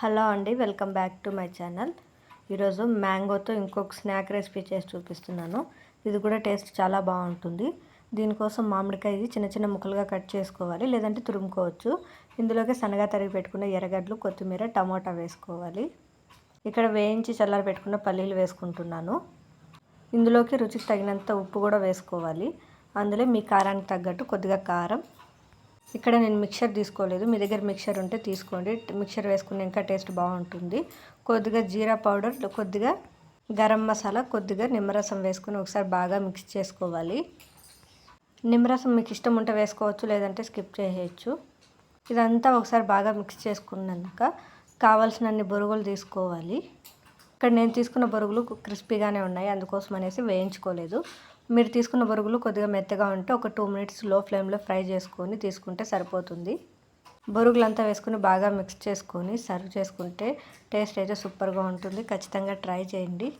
Hello అండి welcome back to my channel. ఈరోజు మ్యాంగోతో ఇంకొక స్నాక్ రెసిపీ చేసి చూపిస్తున్నాను. ఇది కూడా టేస్ట్ చాలా బాగుంటుంది. దీనికోసం మామిడికాయ ఇది చిన్న చిన్న ముక్కలుగా కట్ చేసుకోవాలి లేదంటే తురుముకోవచ్చు. ఇందులోకి సన్నగా తరిగి పెట్టుకున్న ఎర్రగడ్డలు కొత్తిమీర టమోటా వేసుకోవాలి. ఇక్కడ వేయించి చల్లారి పెట్టుకున్న పల్లీలు వేసుకుంటున్నాను. ఇందులోకి రుచికి తగినంత ఉప్పు కూడా వేసుకోవాలి. అందులో మీ కారానికి తగ్గట్టు కొద్దిగా కారం ఇక్కడ నేను మిక్చర్ తీసుకోలేదు. మీ దగ్గర మిక్చర్ ఉంటే తీసుకోండి. మిక్చర్ వేసుకుని ఇంకా టేస్ట్ బాగుంటుంది. కొద్దిగా జీరా పౌడర్ కొద్దిగా గరం మసాలా కొద్దిగా నిమ్మరసం వేసుకుని ఒకసారి బాగా మిక్స్ చేసుకోవాలి. నిమ్మరసం మీకు ఇష్టం ఉంటే వేసుకోవచ్చు లేదంటే స్కిప్ చేయవచ్చు ఇదంతా ఒకసారి బాగా మిక్స్ చేసుకున్నాక కావాల్సినన్ని బొరుగులు తీసుకోవాలి. ఇక్కడ నేను తీసుకున్న బొరుగులు క్రిస్పీగానే ఉన్నాయి. అందుకోసం అనేసి వేయించుకోలేదు. మీరు తీసుకున్న బొరుగులు కొద్దిగా మెత్తగా ఉంటే ఒక టూ మినిట్స్లో ఫ్లేమ్లో ఫ్రై చేసుకొని తీసుకుంటే సరిపోతుంది. బొరుగులంతా వేసుకుని బాగా మిక్స్ చేసుకొని సర్వ్ చేసుకుంటే టేస్ట్ అయితే సూపర్గా ఉంటుంది. ఖచ్చితంగా ట్రై చేయండి.